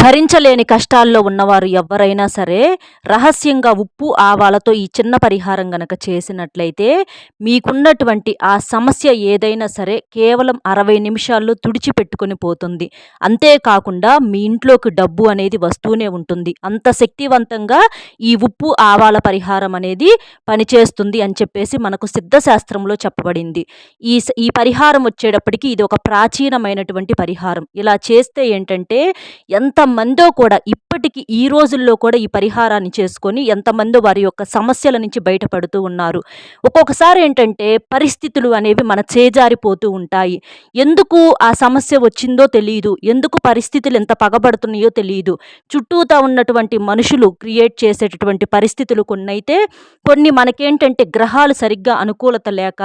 భరించలేని కష్టాల్లో ఉన్నవారు ఎవరైనా సరే రహస్యంగా ఉప్పు ఆవాలతో ఈ చిన్న పరిహారం గనక చేసినట్లయితే మీకున్నటువంటి ఆ సమస్య ఏదైనా సరే కేవలం అరవై నిమిషాల్లో తుడిచిపెట్టుకొని పోతుంది. అంతేకాకుండా మీ ఇంట్లోకి డబ్బు అనేది వస్తూనే ఉంటుంది. అంత శక్తివంతంగా ఈ ఉప్పు ఆవాల పరిహారం అనేది పనిచేస్తుంది అని చెప్పేసి మనకు సిద్ధశాస్త్రంలో చెప్పబడింది. ఈ ఈ పరిహారం వచ్చేటప్పటికి ఇది ఒక ప్రాచీనమైనటువంటి పరిహారం. ఇలా చేస్తే ఏంటంటే ఎంత ఎంతమందో కూడా ఇప్పటికి ఈ రోజుల్లో కూడా ఈ పరిహారాన్ని చేసుకొని ఎంతమందో వారి యొక్క సమస్యల నుంచి బయటపడుతూ ఉన్నారు. ఒక్కొక్కసారి ఏంటంటే పరిస్థితులు అనేవి మన చేజారిపోతూ ఉంటాయి. ఎందుకు ఆ సమస్య వచ్చిందో తెలియదు ఎందుకు పరిస్థితులు ఎంత పగబడుతున్నాయో తెలియదు చుట్టూతా ఉన్నటువంటి మనుషులు క్రియేట్ చేసేటటువంటి పరిస్థితులు కొన్ని అయితే కొన్ని మనకేంటంటే గ్రహాలు సరిగ్గా అనుకూలత లేక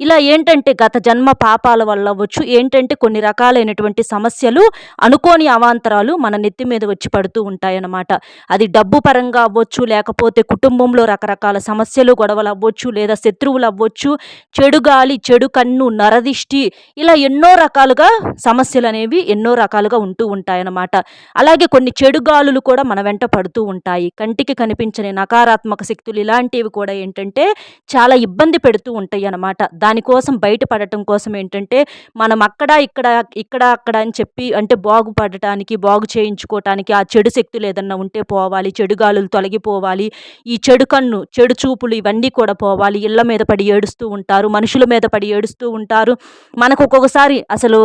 ఇలా ఏంటంటే గత జన్మ పాపాల వల్ల అవ్వచ్చు ఏంటంటే కొన్ని రకాలైనటువంటి సమస్యలు అనుకోని అవాంతరాలు మన నెత్తి మీద వచ్చి పడుతూ ఉంటాయన్నమాట. అది డబ్బు పరంగా అవ్వచ్చు లేకపోతే కుటుంబంలో రకరకాల సమస్యలు గొడవలు అవ్వచ్చు లేదా శత్రువులు అవ్వచ్చు చెడు గాలి చెడు కన్ను నరదిష్టి ఇలా ఎన్నో రకాలుగా సమస్యలు అనేవి ఎన్నో రకాలుగా ఉంటూ ఉంటాయన్నమాట. అలాగే కొన్ని చెడు గాలులు కూడా మన వెంట పడుతూ ఉంటాయి. కంటికి కనిపించని నకారాత్మక శక్తులు ఇలాంటివి కూడా ఏంటంటే చాలా ఇబ్బంది పెడుతూ ఉంటాయి అన్నమాట దానికోసం బయటపడటం కోసం ఏంటంటే మనం అక్కడ ఇక్కడ ఇక్కడ అక్కడ అని చెప్పి అంటే బాగుపడటానికి బాగు చేయించుకోవటానికి ఆ చెడు శక్తులు ఏదన్నా ఉంటే పోవాలి చెడు గాలులు తొలగిపోవాలి ఈ చెడు కన్ను చెడు చూపులు ఇవన్నీ కూడా పోవాలి. ఇళ్ళ మీద పడి ఏడుస్తూ ఉంటారు మనుషుల మీద పడి ఏడుస్తూ ఉంటారు. మనకు ఒక్కొక్కసారి అసలు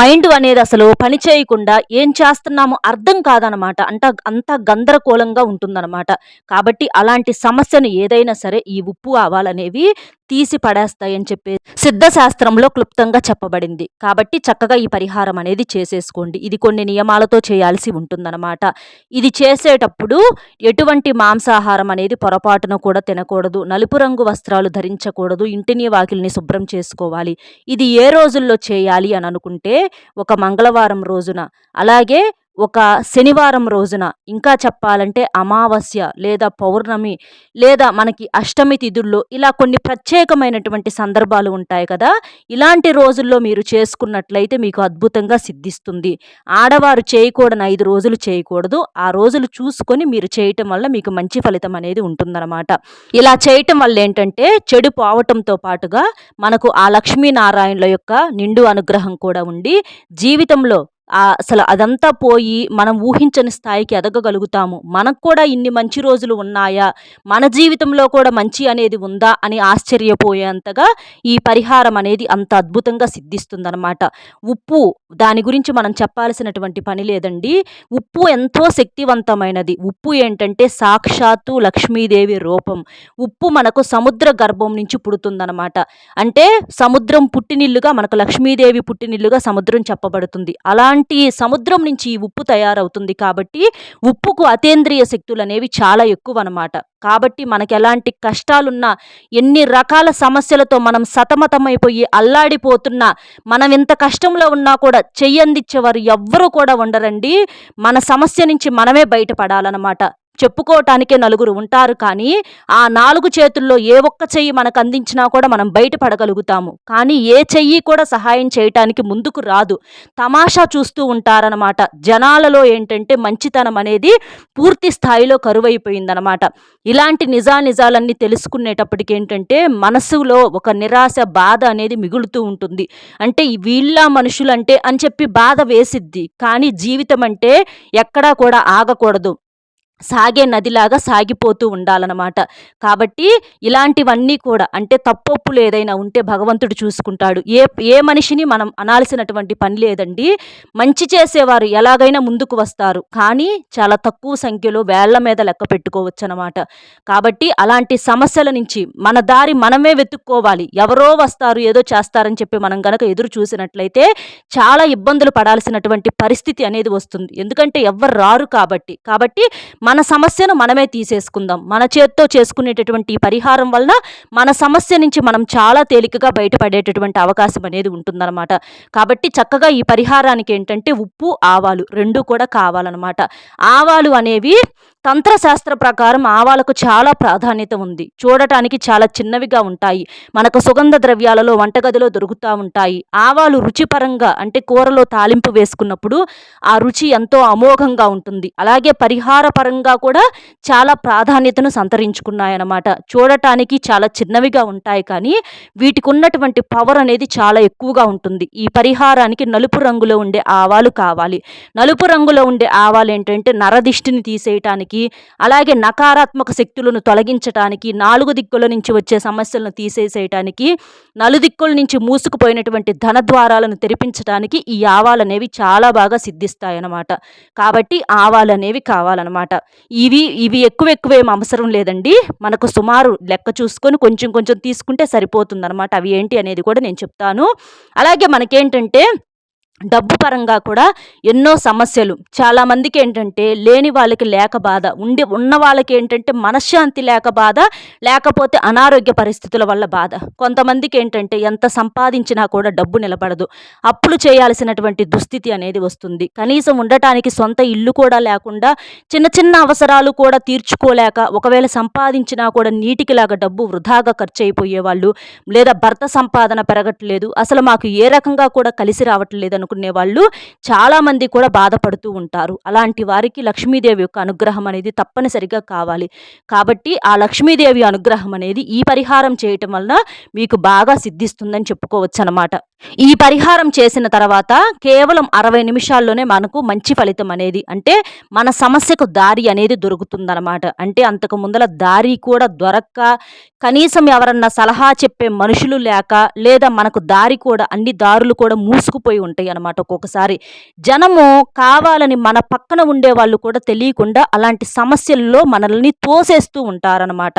మైండ్ అనేది అసలు పని చేయకుండా ఏం చేస్తున్నామో అర్థం కాదనమాట. అంట అంత గందరగోళంగా ఉంటుందన్నమాట కాబట్టి అలాంటి సమస్యను ఏదైనా సరే ఈ ఉప్పు ఆవాలనేవి తీసి పడేస్తాయని చెప్పి సిద్ధశాస్త్రంలో క్లుప్తంగా చెప్పబడింది. కాబట్టి చక్కగా ఈ పరిహారం అనేది చేసేసుకోండి. ఇది కొన్ని నియమాలతో చేయాల్సి ఉంటుందన్నమాట. ఇది చేసేటప్పుడు ఎటువంటి మాంసాహారం అనేది పొరపాటున కూడా తినకూడదు. నలుపు రంగు వస్త్రాలు ధరించకూడదు. ఇంటిని వాకిల్ని శుభ్రం చేసుకోవాలి. ఇది ఏ రోజుల్లో చేయాలి అని అనుకుంటే ఒక మంగళవారం రోజున. అలాగే ఒక శనివారం రోజున ఇంకా చెప్పాలంటే అమావాస్య లేదా పౌర్ణమి లేదా మనకి అష్టమి తిథుల్లో ఇలా కొన్ని ప్రత్యేకమైనటువంటి సందర్భాలు ఉంటాయి కదా. ఇలాంటి రోజుల్లో మీరు చేసుకున్నట్లయితే మీకు అద్భుతంగా సిద్ధిస్తుంది. ఆడవారు చేయకూడని ఐదు రోజులు చేయకూడదు. ఆ రోజులు చూసుకొని మీరు చేయటం వల్ల మీకు మంచి ఫలితం అనేది ఉంటుందన్నమాట. ఇలా చేయటం వల్ల ఏంటంటే చెడు పోవటంతో పాటుగా మనకు ఆ లక్ష్మీనారాయణుల యొక్క నిండు అనుగ్రహం కూడా ఉండి జీవితంలో అసలు అదంతా పోయి మనం ఊహించని స్థాయికి ఎదగగలుగుతాము. మనకు కూడా ఇన్ని మంచి రోజులు ఉన్నాయా? మన జీవితంలో కూడా మంచి అనేది ఉందా? అని ఆశ్చర్యపోయేంతగా ఈ పరిహారం అనేది అంత అద్భుతంగా సిద్ధిస్తుందనమాట ఉప్పు దాని గురించి మనం చెప్పాల్సినటువంటి పని లేదండి. ఉప్పు ఎంతో శక్తివంతమైనది. ఉప్పు ఏంటంటే సాక్షాత్తు లక్ష్మీదేవి రూపం. ఉప్పు మనకు సముద్ర గర్భం నుంచి పుడుతుందనమాట అంటే సముద్రం పుట్టినిల్లుగా మనకు లక్ష్మీదేవి పుట్టినిల్లుగా సముద్రం చెప్పబడుతుంది. అలాంటి అలాంటి సముద్రం నుంచి ఈ ఉప్పు తయారవుతుంది కాబట్టి ఉప్పుకు అతేంద్రియ శక్తులు అనేవి చాలా ఎక్కువ అనమాట కాబట్టి మనకు ఎలాంటి కష్టాలున్నా ఎన్ని రకాల సమస్యలతో మనం సతమతమైపోయి అల్లాడిపోతున్నా మనం ఎంత కష్టంలో ఉన్నా కూడా చెయ్యందిచ్చేవారు ఎవ్వరూ కూడా ఉండరండి. మన సమస్య నుంచి మనమే బయటపడాలన్నమాట. చెప్పుకోవటానికే నలుగురు ఉంటారు కానీ ఆ నాలుగు చేతుల్లో ఏ ఒక్క చెయ్యి మనకు అందించినా కూడా మనం బయటపడగలుగుతాము. కానీ ఏ చెయ్యి కూడా సహాయం చేయటానికి ముందుకు రాదు. తమాషా చూస్తూ ఉంటారనమాట జనాలలో ఏంటంటే మంచితనం అనేది పూర్తి స్థాయిలో కరువైపోయిందనమాట ఇలాంటి నిజా నిజాలన్నీ తెలుసుకునేటప్పటికి ఏంటంటే మనసులో ఒక నిరాశ బాధ అనేది మిగులుతూ ఉంటుంది. అంటే వీళ్ళ మనుషులంటే అని చెప్పి బాధ వేసిద్ది. కానీ జీవితం అంటే ఎక్కడా కూడా ఆగకూడదు. సాగే నదిలాగా సాగిపోతూ ఉండాలన్నమాట. కాబట్టి ఇలాంటివన్నీ కూడా అంటే తప్పొప్పులు ఏదైనా ఉంటే భగవంతుడు చూసుకుంటాడు. ఏ ఏ మనిషిని మనం అనాల్సినటువంటి పని లేదండి. మంచి చేసేవారు ఎలాగైనా ముందుకు వస్తారు. కానీ చాలా తక్కువ సంఖ్యలో వేళ్ళ మీద లెక్క పెట్టుకోవచ్చు అనమాట కాబట్టి అలాంటి సమస్యల నుంచి మన దారి మనమే వెతుక్కోవాలి. ఎవరో వస్తారు ఏదో చేస్తారని చెప్పి మనం గనక ఎదురు చూసినట్లయితే చాలా ఇబ్బందులు పడాల్సినటువంటి పరిస్థితి అనేది వస్తుంది. ఎందుకంటే ఎవ్వరు రారు కాబట్టి. కాబట్టి మన సమస్యను మనమే తీసేసుకుందాం. మన చేత్తో చేసుకునేటటువంటి పరిహారం వలన మన సమస్య నుంచి మనం చాలా తేలికగా బయటపడేటటువంటి అవకాశం అనేది ఉంటుందన్నమాట. కాబట్టి చక్కగా ఈ పరిహారానికి ఏంటంటే ఉప్పు ఆవాలు రెండు కూడా కావాలన్నమాట. ఆవాలు అనేవి తంత్రశాస్త్ర ప్రకారం ఆవాలకు చాలా ప్రాధాన్యత ఉంది. చూడటానికి చాలా చిన్నవిగా ఉంటాయి. మనకు సుగంధ ద్రవ్యాలలో వంటగదిలో దొరుకుతూ ఉంటాయి. ఆవాలు రుచిపరంగా అంటే కూరలో తాలింపు వేసుకున్నప్పుడు ఆ రుచి ఎంతో అమోఘంగా ఉంటుంది. అలాగే పరిహార పరంగా కూడా చాలా ప్రాధాన్యతను సంతరించుకున్నాయన్నమాట. చూడటానికి చాలా చిన్నవిగా ఉంటాయి కానీ వీటికి ఉన్నటువంటి పవర్ అనేది చాలా ఎక్కువగా ఉంటుంది. ఈ పరిహారానికి నలుపు రంగులో ఉండే ఆవాలు కావాలి. నలుపు రంగులో ఉండే ఆవాలు ఏంటంటే నరదిష్టిని తీసేయటానికి అలాగే నకారాత్మక శక్తులను తొలగించటానికి నాలుగు దిక్కుల నుంచి వచ్చే సమస్యలను తీసేసేయటానికి నలుదిక్కుల నుంచి మూసుకుపోయినటువంటి ధన ద్వారాలను తెరిపించడానికి ఈ ఆవాలు అనేవి చాలా బాగా సిద్ధిస్తాయన్నమాట. కాబట్టి ఆవాలు అనేవి కావాలన్నమాట. ఇవి ఇవి ఎక్కువ ఎక్కువ ఏం అవసరం లేదండి. మనకు సుమారు లెక్క చూసుకొని కొంచెం కొంచెం తీసుకుంటే సరిపోతుందన్నమాట. అవి ఏంటి అనేది కూడా నేను చెప్తాను. అలాగే మనకేంటంటే డబ్బు పరంగా కూడా ఎన్నో సమస్యలు. చాలామందికి ఏంటంటే లేని వాళ్ళకి లేక బాధ ఉండి ఉన్న వాళ్ళకి ఏంటంటే మనశ్శాంతి లేక బాధ లేకపోతే అనారోగ్య పరిస్థితుల వల్ల బాధ. కొంతమందికి ఏంటంటే ఎంత సంపాదించినా కూడా డబ్బు నిలబడదు. అప్పులు చేయాల్సినటువంటి దుస్థితి అనేది వస్తుంది. కనీసం ఉండటానికి సొంత ఇల్లు కూడా లేకుండా చిన్న చిన్న అవసరాలు కూడా తీర్చుకోలేక ఒకవేళ సంపాదించినా కూడా నీటికిలాగా డబ్బు వృధాగా ఖర్చు అయిపోయేవాళ్ళు లేదా భర్త సంపాదన పెరగట్లేదు అసలు మాకు ఏ రకంగా కూడా కలిసి రావట్లేదు అనుకునే వాళ్ళు చాలామంది కూడా బాధపడుతూ ఉంటారు. అలాంటి వారికి లక్ష్మీదేవి యొక్క అనుగ్రహం అనేది తప్పనిసరిగా కావాలి. కాబట్టి ఆ లక్ష్మీదేవి అనుగ్రహం అనేది ఈ పరిహారం చేయటం వలన మీకు బాగా సిద్ధిస్తుందని చెప్పుకోవచ్చు అనమాట ఈ పరిహారం చేసిన తర్వాత కేవలం అరవై నిమిషాల్లోనే మనకు మంచి ఫలితం అనేది అంటే మన సమస్యకు దారి అనేది దొరుకుతుందన్నమాట. అంటే అంతకు ముందల దారి కూడా దొరక్క కనీసం ఎవరన్నా సలహా చెప్పే మనుషులు లేక లేదా మనకు దారి కూడా అన్ని దారులు కూడా మూసుకుపోయి ఉంటాయి అనమాట ఒక్కొక్కసారి. జనము కావాలని మన పక్కన ఉండే వాళ్ళు కూడా తెలియకుండా అలాంటి సమస్యల్లో మనల్ని తోసేస్తూ ఉంటారనమాట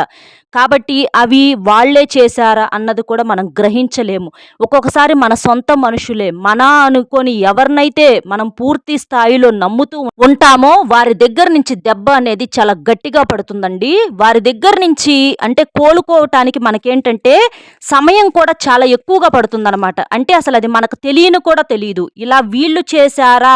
కాబట్టి అవి వాళ్ళే చేశారా అన్నది కూడా మనం గ్రహించలేము. ఒక్కొక్కసారి మన సొంత మనుషులే మన అనుకొని ఎవరినైతే మనం పూర్తి స్థాయిలో నమ్ముతూ ఉంటామో వారి దగ్గర నుంచి దెబ్బ అనేది చాలా గట్టిగా పడుతుందండి. వారి దగ్గర నుంచి అంటే కోలుకోవటానికి మనకేంటంటే సమయం కూడా చాలా ఎక్కువగా పడుతుందన్నమాట. అంటే అసలు అది మనకు తెలియని కూడా తెలియదు ఇలా వీళ్ళు చేశారా?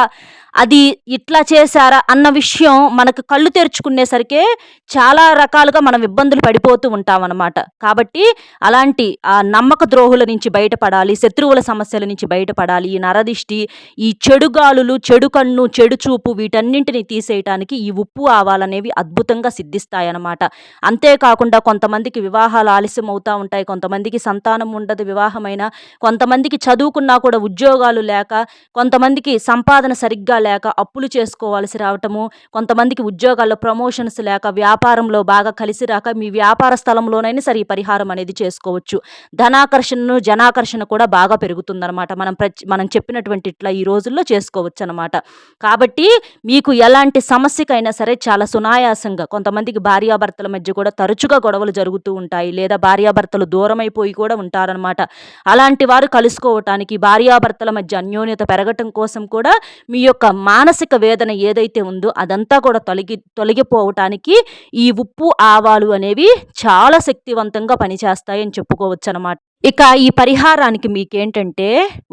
అది ఇట్లా చేశారా అన్న విషయం మనకు కళ్ళు తెరుచుకునేసరికే చాలా రకాలుగా మనం ఇబ్బందులు పడిపోతూ ఉంటాం అన్నమాట కాబట్టి అలాంటి ఆ నమ్మక ద్రోహుల నుంచి బయటపడాలి శత్రువుల సమస్యల నుంచి బయటపడాలి ఈ నరదిష్టి ఈ చెడు గాలులు చెడు కన్ను చెడు చూపు వీటన్నింటిని తీసేయటానికి ఈ ఉప్పు ఆవాలనేవి అద్భుతంగా సిద్ధిస్తాయన్నమాట. అంతేకాకుండా కొంతమందికి వివాహాలు ఆలస్యం అవుతూ ఉంటాయి కొంతమందికి సంతానం ఉండదు వివాహమైన కొంతమందికి చదువుకున్నా కూడా ఉద్యోగాలు లేక కొంతమందికి సంపాదన సరిగ్గా లేక అప్పులు చేసుకోవాల్సి రావటము కొంతమందికి ఉద్యోగాల్లో ప్రమోషన్స్ లేక వ్యాపారంలో బాగా కలిసి రాక మీ వ్యాపార స్థలంలోనైనా సరే ఈ పరిహారం అనేది చేసుకోవచ్చు. ధనాకర్షణను జనాకర్షణ కూడా బాగా పెరుగుతుందన్నమాట. మనం ప్రచ్ మనం చెప్పినటువంటి ఇట్లా ఈ రోజుల్లో చేసుకోవచ్చు అనమాట కాబట్టి మీకు ఎలాంటి సమస్యకైనా సరే చాలా సునాయాసంగా కొంతమందికి భార్యాభర్తల మధ్య కూడా తరచుగా గొడవలు జరుగుతూ ఉంటాయి లేదా భార్యాభర్తలు దూరం అయిపోయి కూడా ఉంటారనమాట అలాంటి వారు కలుసుకోవటానికి భార్యాభర్తల మధ్య అన్యోన్యత పెరగటం కోసం కూడా మీ యొక్క మానసిక వేదన ఏదైతే ఉందో అదంతా కూడా తొలగి తొలగిపోవటానికి ఈ ఉప్పు ఆవాలు అనేవి చాలా శక్తివంతంగా పనిచేస్తాయని చెప్పుకోవచ్చు అనమాట ఇక ఈ పరిహారానికి మీకేంటంటే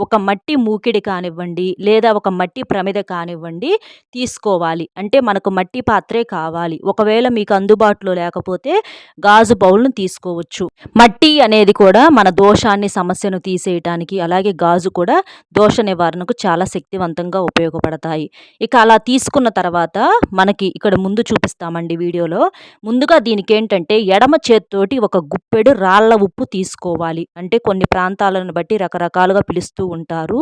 ఒక మట్టి మూకిడి కానివ్వండి లేదా ఒక మట్టి ప్రమిద కానివ్వండి తీసుకోవాలి. అంటే మనకు మట్టి పాత్రే కావాలి. ఒకవేళ మీకు అందుబాటులో లేకపోతే గాజు బౌల్ను తీసుకోవచ్చు. మట్టి అనేది కూడా మన దోషాన్ని సమస్యను తీసేయటానికి అలాగే గాజు కూడా దోష నివారణకు చాలా శక్తివంతంగా ఉపయోగపడతాయి. ఇక అలా తీసుకున్న తర్వాత మనకి ఇక్కడ ముందు చూపిస్తామండి వీడియోలో. ముందుగా దీనికి ఏంటంటే ఎడమ చేత్తోటి ఒక గుప్పెడు రాళ్ళ ఉప్పు తీసుకోవాలి. అంటే కొన్ని ప్రాంతాలను బట్టి రకరకాలుగా పిలుస్తూ ఉంటారు.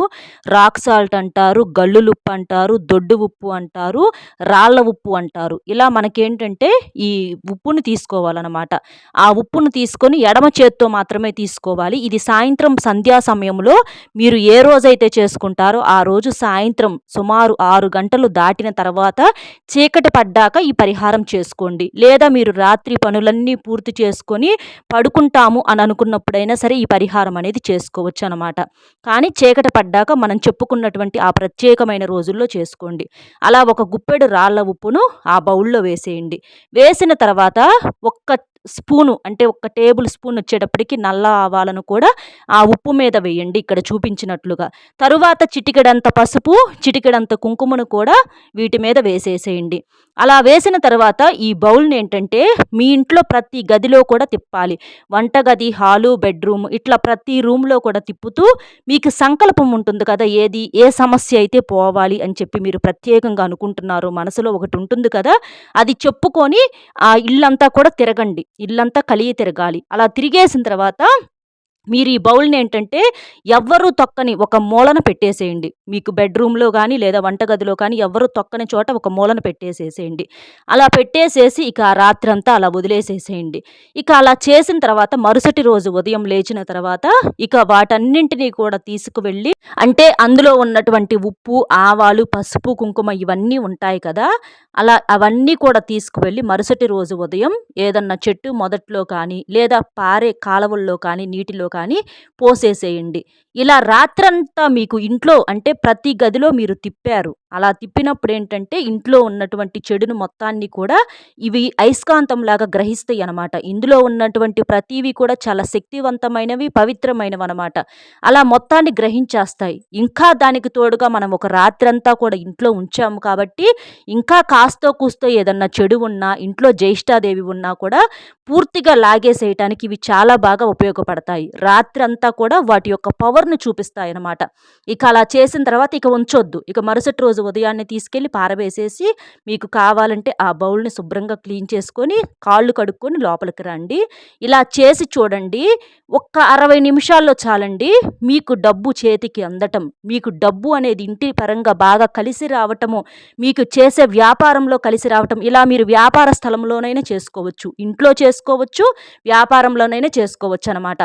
రాక్ సాల్ట్ అంటారు గల్లులు ఉప్పు అంటారు దొడ్డు ఉప్పు అంటారు రాళ్ళ ఉప్పు అంటారు. ఇలా మనకేంటంటే ఈ ఉప్పును తీసుకోవాలన్నమాట. ఆ ఉప్పును తీసుకొని ఎడమ చేత్తో మాత్రమే తీసుకోవాలి. ఇది సాయంత్రం సంధ్యా సమయంలో మీరు ఏ రోజైతే చేసుకుంటారో ఆ రోజు సాయంత్రం సుమారు ఆరు గంటలు దాటిన తర్వాత చీకటి పడ్డాక ఈ పరిహారం చేసుకోండి. లేదా మీరు రాత్రి పనులన్నీ పూర్తి చేసుకొని పడుకుంటాము అని అనుకున్నప్పుడైనా సరే ఈ పరిహారం అనేది చేసుకోవచ్చు అనమాట కానీ చీకటి పడ్డాక మనం చెప్పుకున్నటువంటి ఆ ప్రత్యేకమైన రోజుల్లో చేసుకోండి. అలా ఒక గుప్పెడు రాళ్ళ ఉప్పును ఆ బౌల్లో వేసేయండి. వేసిన తర్వాత ఒక్క స్పూను అంటే ఒక టేబుల్ స్పూన్ వచ్చేటప్పటికి నల్ల ఆవాలను కూడా ఆ ఉప్పు మీద వేయండి ఇక్కడ చూపించినట్లుగా. తరువాత చిటికెడంత పసుపు చిటికెడంత కుంకుమను కూడా వీటి మీద వేసేసేయండి. అలా వేసిన తర్వాత ఈ బౌల్ని ఏంటంటే మీ ఇంట్లో ప్రతి గదిలో కూడా తిప్పాలి. వంటగది హాలు బెడ్రూమ్ ఇట్లా ప్రతి రూమ్లో కూడా తిప్పుతూ మీకు సంకల్పం ఉంటుంది కదా ఏది ఏ సమస్య అయితే పోవాలి అని చెప్పి మీరు ప్రత్యేకంగా అనుకుంటున్నారు మనసులో ఒకటి ఉంటుంది కదా అది చెప్పుకొని ఆ ఇల్లంతా కూడా తిరగండి. ఇల్లంతా కలిగి తిరగాలి. అలా తిరిగేసిన తర్వాత మీరు ఈ బౌల్ని ఏంటంటే ఎవ్వరూ తొక్కని ఒక మూలన పెట్టేసేయండి. మీకు బెడ్రూమ్లో కానీ లేదా వంటగదిలో కానీ ఎవ్వరూ తొక్కని చోట ఒక మూలన పెట్టేసేసేయండి. అలా పెట్టేసేసి ఇక ఆ రాత్రంతా అలా వదిలేసేసేయండి. ఇక అలా చేసిన తర్వాత మరుసటి రోజు ఉదయం లేచిన తర్వాత ఇక వాటన్నింటినీ కూడా తీసుకువెళ్ళి అంటే అందులో ఉన్నటువంటి ఉప్పు ఆవాలు పసుపు కుంకుమ ఇవన్నీ ఉంటాయి కదా అలా అవన్నీ కూడా తీసుకువెళ్ళి మరుసటి రోజు ఉదయం ఏదన్నా చెట్టు మొదట్లో కానీ లేదా పారే కాలవల్లో కానీ నీటిలో కానీ పోసేసేయండి. ఇలా రాత్రంతా మీకు ఇంట్లో అంటే ప్రతి గదిలో మీరు తిప్పారు. అలా తిప్పినప్పుడు ఏంటంటే ఇంట్లో ఉన్నటువంటి చెడును మొత్తాన్ని కూడా ఇవి అయస్కాంతంలాగా గ్రహిస్తాయి అనమాట ఇందులో ఉన్నటువంటి ప్రతివి కూడా చాలా శక్తివంతమైనవి పవిత్రమైనవి అనమాట అలా మొత్తాన్ని గ్రహించేస్తాయి. ఇంకా దానికి తోడుగా మనం ఒక రాత్రంతా కూడా ఇంట్లో ఉంచాము కాబట్టి ఇంకా కాస్తో కూస్తో ఏదన్నా చెడు ఉన్నా ఇంట్లో జ్యేష్ఠాదేవి ఉన్నా కూడా పూర్తిగా లాగేసేయటానికి ఇవి చాలా బాగా ఉపయోగపడతాయి. రాత్రి అంతా కూడా వాటి యొక్క పవర్ను చూపిస్తాయి అనమాట ఇక అలా చేసిన తర్వాత ఇక ఉంచొద్దు. ఇక మరుసటి రోజు ఉదయాన్నే తీసుకెళ్ళి పారవేసేసి మీకు కావాలంటే ఆ బౌల్ని శుభ్రంగా క్లీన్ చేసుకొని కాళ్ళు కడుక్కొని లోపలికి రండి. ఇలా చేసి చూడండి. ఒక్క అరవై నిమిషాల్లో చాలండి. మీకు డబ్బు చేతికి అందటం మీకు డబ్బు అనేది ఇంటి పరంగా బాగా కలిసి రావటము మీకు చేసే వ్యాపారంలో కలిసి రావటం ఇలా మీరు వ్యాపార స్థలంలోనైనా చేసుకోవచ్చు. ఇంట్లో చేసుకోవచ్చు వ్యాపారంలోనైనా చేసుకోవచ్చు అనమాట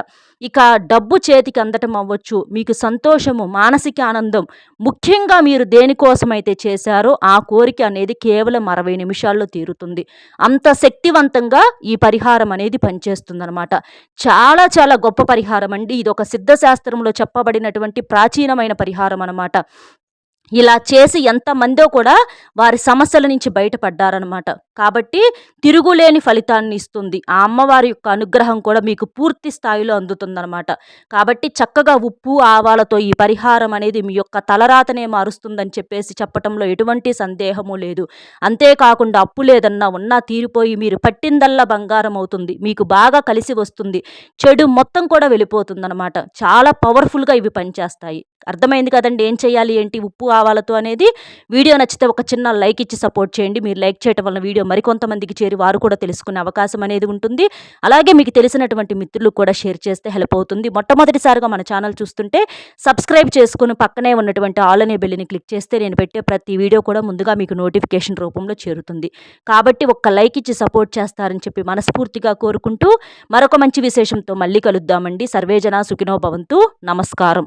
ఇక డబ్బు చేతికి అందటం అవ్వచ్చు. మీకు సంతోషము మానసిక ఆనందం ముఖ్యంగా మీరు దేనికోసమైతే చేశారో ఆ కోరిక అనేది కేవలం అరవై నిమిషాల్లో తీరుతుంది. అంత శక్తివంతంగా ఈ పరిహారం అనేది పనిచేస్తుందన్నమాట. చాలా చాలా గొప్ప పరిహారం అండి. ఇది ఒక సిద్ధశాస్త్రంలో చెప్పబడినటువంటి ప్రాచీనమైన పరిహారం అనమాట ఇలా చేసి ఎంతమందో కూడా వారి సమస్యల నుంచి బయటపడ్డారనమాట కాబట్టి తిరుగులేని ఫలితాన్ని ఇస్తుంది. ఆ అమ్మవారి యొక్క అనుగ్రహం కూడా మీకు పూర్తి స్థాయిలో అందుతుందనమాట కాబట్టి చక్కగా ఉప్పు ఆవాలతో ఈ పరిహారం అనేది మీ యొక్క తలరాతనే మారుస్తుందని చెప్పేసి చెప్పటంలో ఎటువంటి సందేహము లేదు. అంతేకాకుండా అప్పు లేదన్నా ఉన్నా తీరిపోయి మీరు పట్టిందల్లా బంగారం అవుతుంది. మీకు బాగా కలిసి వస్తుంది. చెడు మొత్తం కూడా వెళ్ళిపోతుందనమాట చాలా పవర్ఫుల్గా ఇవి పనిచేస్తాయి. అర్థమైంది కదండి? ఏం చేయాలి? ఏంటి? ఉప్పు భావాలతో అనేది వీడియో నచ్చితే ఒక చిన్న లైక్ ఇచ్చి సపోర్ట్ చేయండి. మీరు లైక్ చేయడం వల్ల వీడియో మరికొంతమందికి చేరి వారు కూడా తెలుసుకునే అవకాశం అనేది ఉంటుంది. అలాగే మీకు తెలిసినటువంటి మిత్రులు కూడా షేర్ చేస్తే హెల్ప్ అవుతుంది. మొట్టమొదటిసారిగా మన ఛానల్ చూస్తుంటే సబ్స్క్రైబ్ చేసుకుని పక్కనే ఉన్నటువంటి ఆల్ అనే బెల్లిని క్లిక్ చేస్తే నేను పెట్టే ప్రతి వీడియో కూడా ముందుగా మీకు నోటిఫికేషన్ రూపంలో చేరుతుంది. కాబట్టి ఒక్క లైక్ ఇచ్చి సపోర్ట్ చేస్తారని చెప్పి మనస్ఫూర్తిగా కోరుకుంటూ మరొక మంచి విశేషంతో మళ్ళీ కలుద్దామండి. సర్వేజన సుఖినో భవంతు. నమస్కారం.